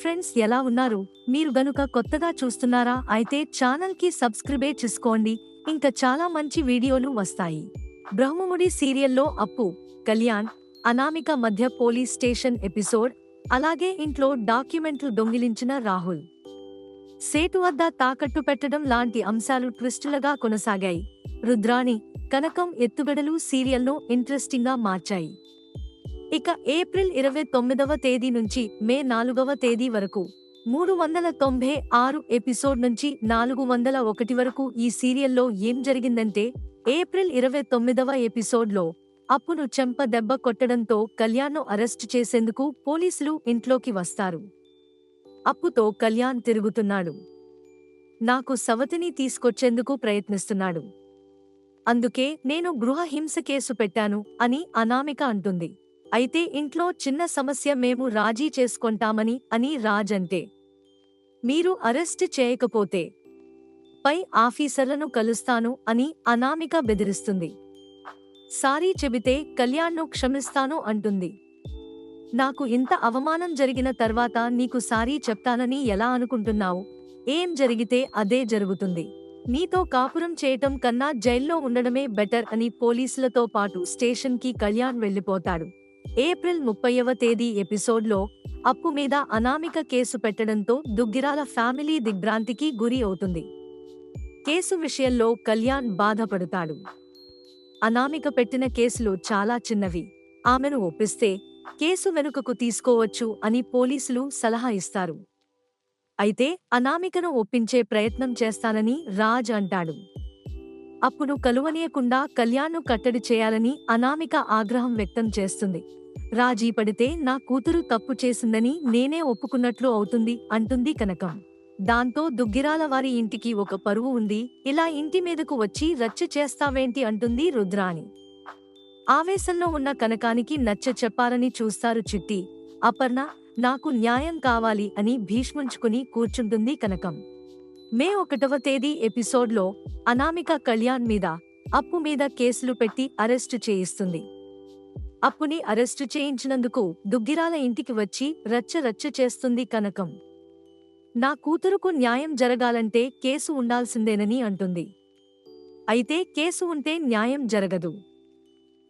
Friends ఎలా ఉన్నారు? మీరు గనుక కొత్తగా చూస్తున్నారా అయితే ఛానల్కి సబ్స్క్రైబే చేసుకోండి. ఇంకా చాలా మంచి వీడియోలు వస్తాయి. బ్రహ్మముడి సీరియల్లో అప్పు కళ్యాణ్ అనామిక మధ్య పోలీస్ స్టేషన్ ఎపిసోడ్ అలాగే ఇంట్లో డాక్యుమెంట్లు దొంగిలించిన రాహుల్. సేటు వద్ద తాకట్టు పెట్టడం లాంటి అంశాలు ట్విస్టులుగా కొనసాగాయి. రుద్రాణి కనకం ఎత్తుగడలు సీరియల్ను ఇంట్రెస్టింగ్గా మార్చాయి. ఇక ఏప్రిల్ ఇరవై తొమ్మిదవ తేదీ నుంచి మే నాలుగవ తేదీ వరకు మూడు వందల తొంభై ఆరు ఎపిసోడ్ నుంచి నాలుగు వందల ఒకటి వరకు ఈ సీరియల్లో ఏం జరిగిందంటే ఏప్రిల్ ఇరవై తొమ్మిదవ ఎపిసోడ్లో అప్పును చెంప దెబ్బ కొట్టడంతో కళ్యాణ్ను అరెస్ట్ చేసేందుకు పోలీసులు ఇంట్లోకి వస్తారు. అప్పుతో కళ్యాణ్ తిరుగుతున్నాడు. నాకు సవతిని తీసుకొచ్చేందుకు ప్రయత్నిస్తున్నాడు. అందుకే నేను గృహహింస కేసు పెట్టాను అని అనామిక అంటుంది. అయితే ఇంట్లో చిన్న సమస్య మేము రాజీ చేసుకొంటామని అని రాజ్ అంటే మీరు అరెస్ట్ చేయకపోతే పై ఆఫీసర్లను కలుస్తాను అని అనామిక బెదిరిస్తుంది. సారీ చెబితే కళ్యాణ్ను క్షమిస్తాను అంటుంది. నాకు ఇంత అవమానం జరిగిన తర్వాత నీకు సారీ చెప్తానని ఎలా అనుకుంటున్నావు? ఏం జరిగితే అదే జరుగుతుంది. నీతో కాపురం చేయటం కన్నా జైల్లో ఉండడమే బెటర్ అని పోలీసులతో పాటు స్టేషన్కి కళ్యాణ్ వెళ్ళిపోతాడు. ఏప్రిల్ ముప్పైవ తేదీ ఎపిసోడ్లో అప్పు మీద అనామిక కేసు పెట్టడంతో దుగ్గిరాల ఫ్యామిలీ దిగ్భ్రాంతికి గురి అవుతుంది. కేసు విషయంలో కళ్యాణ్ బాధపడతాడు. అనామిక పెట్టిన కేసులు చాలా చిన్నవి. ఆమెను ఒప్పిస్తే కేసు వెనుకకు తీసుకోవచ్చు అని పోలీసులు సలహా ఇస్తారు. అయితే అనామికను ఒప్పించే ప్రయత్నం చేస్తానని రాజ్ అంటాడు. అప్పుడు కలువనీయకుండా కళ్యాణ్ను కట్టడి చేయాలని అనామిక ఆగ్రహం వ్యక్తం చేస్తుంది. రాజీ పడితే నా కూతురు తప్పు చేసిందని నేనే ఒప్పుకున్నట్లు అవుతుంది అంటుంది కనకం. దాంతో దుగ్గిరాల వారి ఇంటికి ఒక పరువు ఉంది ఇలా ఇంటి మీదకు వచ్చి రచ్చ చేస్తావేంటి అంటుంది రుద్రాణి. ఆవేశంలో ఉన్న కనకానికి నచ్చ చెప్పాలని చూస్తారు చిట్టి. అపర్ణ నాకు న్యాయం కావాలి అని భీష్ముంచుకుని కూర్చుంటుంది కనకం. మే ఒకటవ తేదీ ఎపిసోడ్లో అనామిక కళ్యాణ్ మీద అప్పు మీద కేసులు పెట్టి అరెస్టు చేయిస్తుంది. అప్పుని అరెస్టు చేయించినందుకు దుగ్గిరాల ఇంటికి వచ్చి రచ్చ రచ్చ చేస్తుంది కనకం. నా కూతురుకు న్యాయం జరగాలంటే కేసు ఉండాల్సిందేనని అంటుంది. అయితే కేసు ఉంటే న్యాయం జరగదు.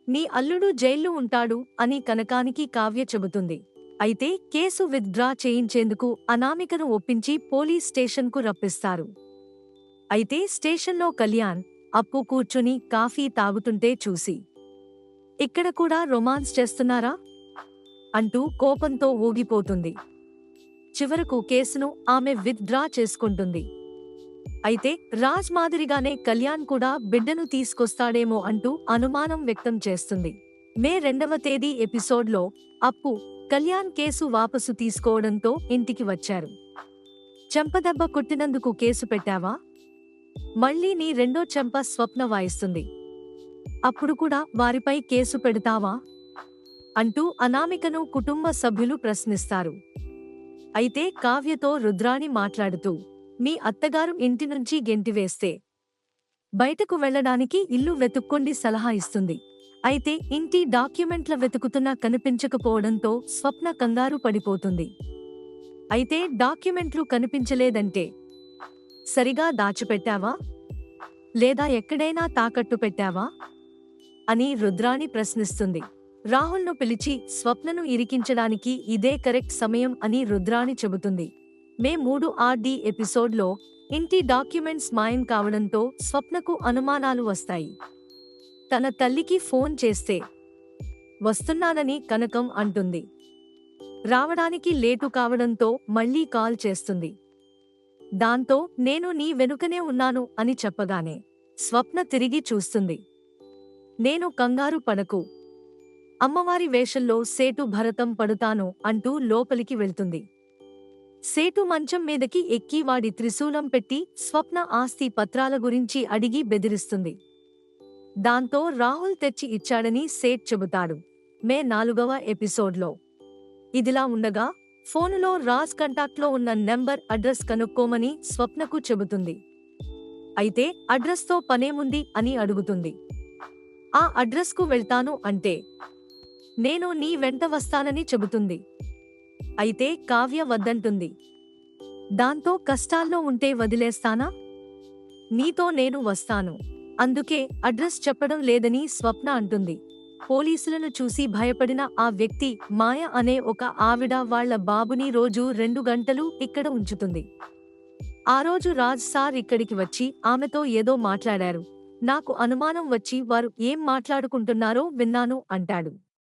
నీ అల్లుడు జైల్లో ఉంటాడు అని కనకానికి కావ్య చెబుతుంది. అయితే కేసు విత్డ్రా చేయించేందుకు అనామికను ఒప్పించి పోలీస్ స్టేషన్కు రప్పిస్తారు. అయితే స్టేషన్లో కళ్యాణ్ అప్పు కూర్చుని కాఫీ తాగుతుంటే చూసి ఇక్కడ కూడా రొమాన్స్ చేస్తున్నారా? అంటూ కోపంతో ఊగిపోతుంది. చివరకు కేసును ఆమె విత్డ్రా చేసుకుంటుంది. అయితే రాజ్ మాదిరిగానే కళ్యాణ్ కూడా బిడ్డను తీసుకొస్తాడేమో అంటూ అనుమానం వ్యక్తం చేస్తుంది. మే రెండవ తేదీ ఎపిసోడ్లో అప్పు కళ్యాణ్ కేసు వాపసు తీసుకోవడంతో ఇంటికి వచ్చారు. చెంపదెబ్బ కొట్టినందుకు కేసు పెట్టావా? మళ్ళీ నీ రెండో చెంప స్వప్న వాయిస్తుంది. అప్పుడు కూడా వారిపై కేసు పెడతావా? అంటూ అనామికను కుటుంబ సభ్యులు ప్రశ్నిస్తారు. అయితే కావ్యతో రుద్రాణి మాట్లాడుతూ మీ అత్తగారు ఇంటి నుంచి గెంటివేస్తే బయటకు వెళ్ళడానికి ఇల్లు వెతుక్కోండి సలహా ఇస్తుంది. అయితే ఇంటి డాక్యుమెంట్ల వెతుకుతున్నా కనిపించకపోవడంతో స్వప్న కంగారు పడిపోతుంది. అయితే డాక్యుమెంట్లు కనిపించలేదంటే సరిగా దాచిపెట్టావా? లేదా ఎక్కడైనా తాకట్టు పెట్టావా? అని రుద్రాణి ప్రశ్నిస్తుంది. రాహుల్ను పిలిచి స్వప్నను ఇరికించడానికి ఇదే కరెక్ట్ సమయం అని రుద్రాణి చెబుతుంది. మే మూడు ఆర్డి ఎపిసోడ్లో ఇంటి డాక్యుమెంట్స్ మాయం కావడంతో స్వప్నకు అనుమానాలు వస్తాయి. తన తల్లికి ఫోన్ చేస్తే వస్తున్నానని కనకం అంటుంది. రావడానికి లేటు కావడంతో మళ్ళీ కాల్ చేస్తుంది. దాంతో నేను నీ వెనుకనే ఉన్నాను అని చెప్పగానే స్వప్న తిరిగి చూస్తుంది. నేను కంగారు పనకు అమ్మవారి వేషంలో సేటు భరతం పడుతాను అంటూ లోపలికి వెళ్తుంది. సేటు మంచం మీదకి ఎక్కి వాడి త్రిశూలం పెట్టి స్వప్న ఆస్తి పత్రాల గురించి అడిగి బెదిరిస్తుంది. దాంతో రాహుల్ తెచ్చి ఇచ్చాడని సేట్ చెబుతాడు. మే నాలుగవ ఎపిసోడ్లో. ఇదిలా ఉండగా ఫోనులో రాజ్ కంటాక్ట్లో ఉన్న నెంబర్ అడ్రస్ కనుక్కోమని స్వప్నకు చెబుతుంది. అయితే అడ్రస్తో పనేముంది అని అడుగుతుంది. ఆ అడ్రస్కు వెళ్తాను అంటే నేను నీ వెంట వస్తానని చెబుతుంది. అయితే కావ్య వద్దంటుంది. దాంతో కష్టాల్లో ఉంటే వదిలేస్తానా? నీతో నేను వస్తాను. అందుకే అడ్రస్ చెప్పడం లేదని స్వప్న అంటుంది. పోలీసులను చూసి భయపడిన ఆ వ్యక్తి మాయ అనే ఒక ఆవిడ వాళ్ళ బాబుని రోజు రెండు గంటలు ఇక్కడ ఉంచుతుంది. ఆ రోజు రాజ్ సార్ ఇక్కడికి వచ్చి ఆమెతో ఏదో మాట్లాడారు. నాకు అనుమానం వచ్చి వారు ఏం మాట్లాడుకుంటున్నారో విన్నాను అంటాడు.